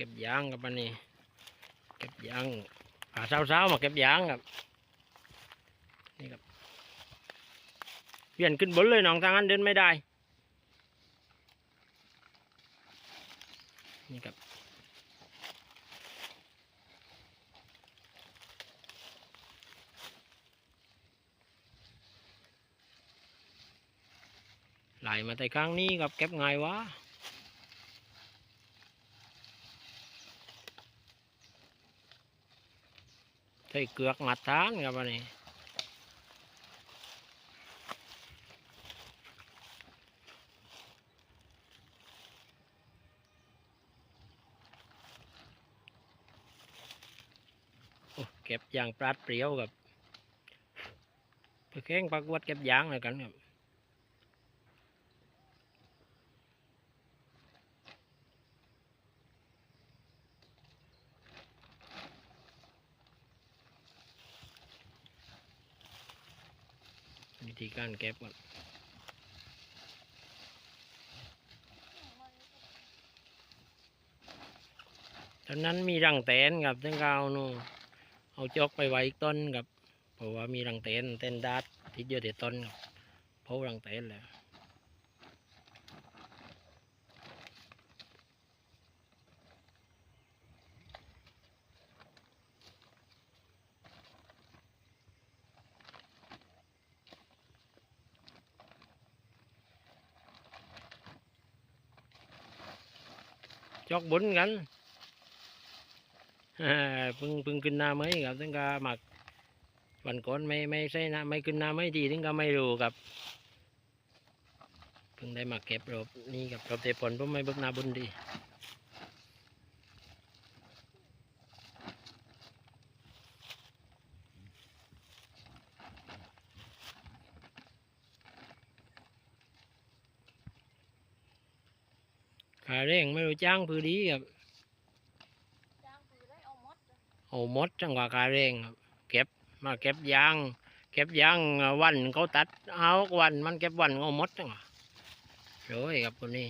เก็บยางกับอันนี้ เก็บยางอ่าเช้าๆมาเก็บยางครับ นี่ครับเปลี่ยนขึ้นบนเลยน้องทางนั้นเดินไม่ได้ นี่ครับไหลมาแต่ข้างนี้ครับเก็บไงวะ ใส่เกลือกมาทานครับวันนี้เก็บยางปลาดเปรี้ยวกับไปแข่งประกวดเก็บยางเลยกันครับ ธีการแก็บก่อนตอนนั้นมีรังแตนกับทั้งก็เอานูเอาจอกไปไว้อีกต้นกับเพราะว่ามีรังแตนเต้นดัดที่เยอะเด็ดต้นกับเพราะรังแตนแล้ว จอกบุญกันเพึ่งเพึ่งขึ้นหน้าไม่ครับถึงก็หมักวันก่อนไม่ไม่ใช่นะไม่ขึ้นหน้าไม่ดีถึงก็ไม่รู้ครับเพิ่งได้มาเก็บรอบนี่กับรอบเตปอนผมไม่เบิกนาบุญดี ขาเร่งไม่รู้จ้างพื้ดีครับจ้างปืนได้เอาหมดเลยเอาหมดจังหวะการเร่งครับเก็บมาเก็บยาง เก็บยางอ่าวันเขาตัดเอาวันมันเก็บวันเอาหมดจังหวะโอ้ยครับคนนี้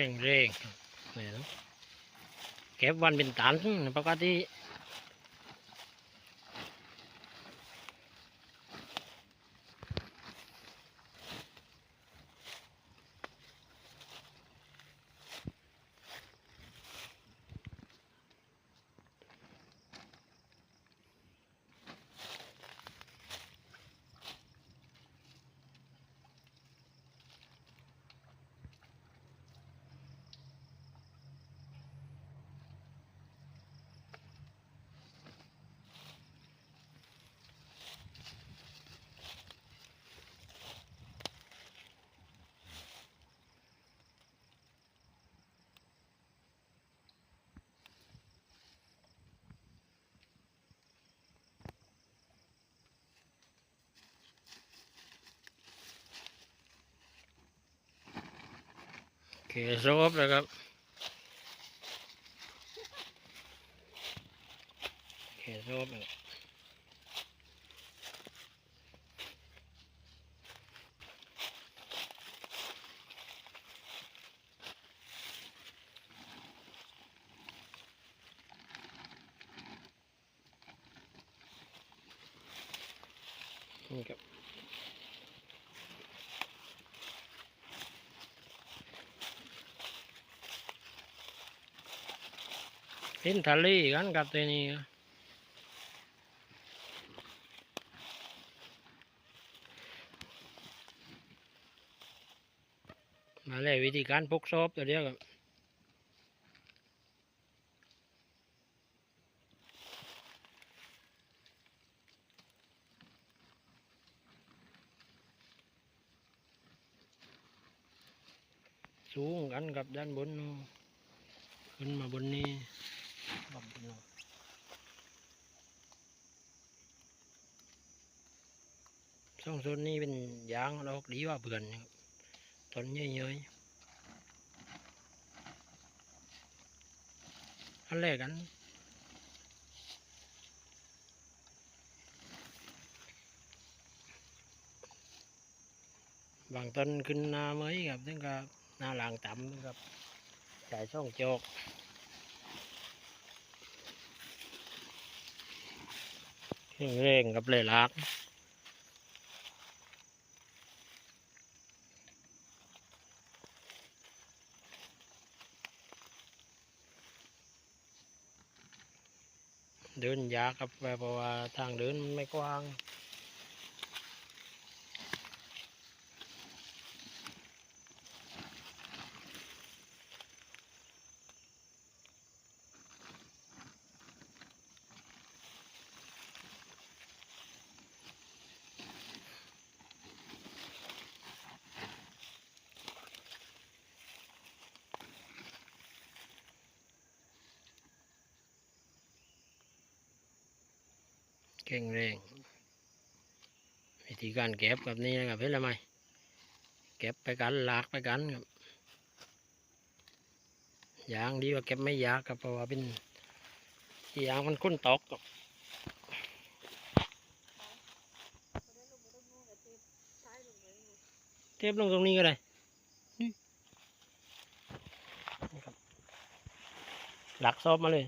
แข่งเร่งครับเนี่นะเก็บวันเป็นตันปกติ เคซบเลยครับเคซบเลยนี่ครับ เห็นทะเลกันกับตัวนี้มาเลยวิธีการพกซอบตัวเดียวกับสูงกันกับด้านบน ขึ้นมาบนนี้ บับบนนู้นช่องโซนนี้เป็นยางเราดีว่าเบื่อนต้นเยอะๆอันแรกกันบางต้นขึ้นนาเมยครับถึงกับนาหลังต่ำถึงกับใส่ช่องโจก เร่งเร่งกับเลยลักเดินยากครับเพราะว่าทางเดินมันไม่กว้าง เก่งแรง วิธีการเก็บแบบนี้นะครับเห็นล้วไหมเก็บไปกันลากไปกันครับยางดีกว่าเก็บไม่ยากครับเพราะว่าเป็นยางมันคุ้นตกครับบ่ได้ลูกกับเทปลงตรงนี้ก็ได้หลักซอบมาเลย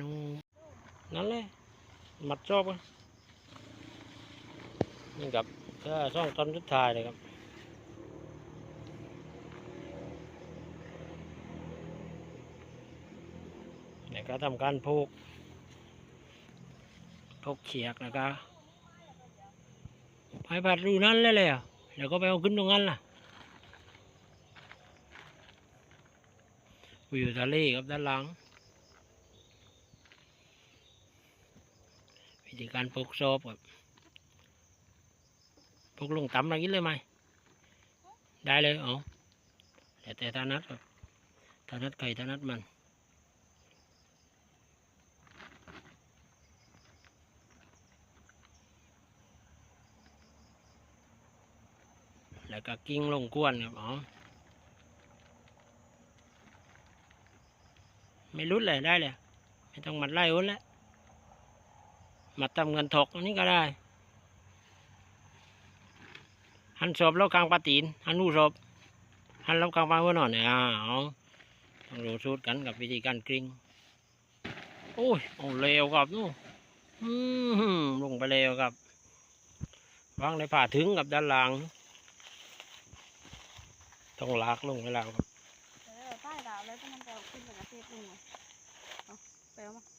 นูนั่นเลยมัดซอบนนี่ครับก็ซ่องตอนสุดท้ายเลยครับแล้วก็ทำการผูกผูกเขียกแล้วก็ไปผัดรูนั้นเลยเลยอะเดี๋ยวก็ไปเอาขึ้นตรงนั้นล่ะวิวทะเลครับด้านหลัง วิธีการผูกโซบครับผูกลงต่ำอะไรกินเลยไหมได้เลยเอาแต่แต่ถนัดครับถนัดไก่ถนัดมันแล้วก็กิ้งลงก้วนครับอ๋อไม่รุดเลยได้เลย ไม่ต้องมัดไล่อุ้นแล้ว มัดทำเงินถกอันนี้ก็ได้ หันศพแล้วกลางปลาตีนหันหูศพหันแล้วกลางปลาหัวหนอนเนี่ยอ่าเอาต้องรู้สูตรกันกับวิธีการกริ้งโอ้ยเอาเร็วครับนู่นลงไปเร็วครับวางในผ่าถึงกับด้านหลังต้องลากลงให้เราครับเออใต้ดาวแล้วก็มันจะขึ้นไปกับเจ็บงูเอาไปเอามา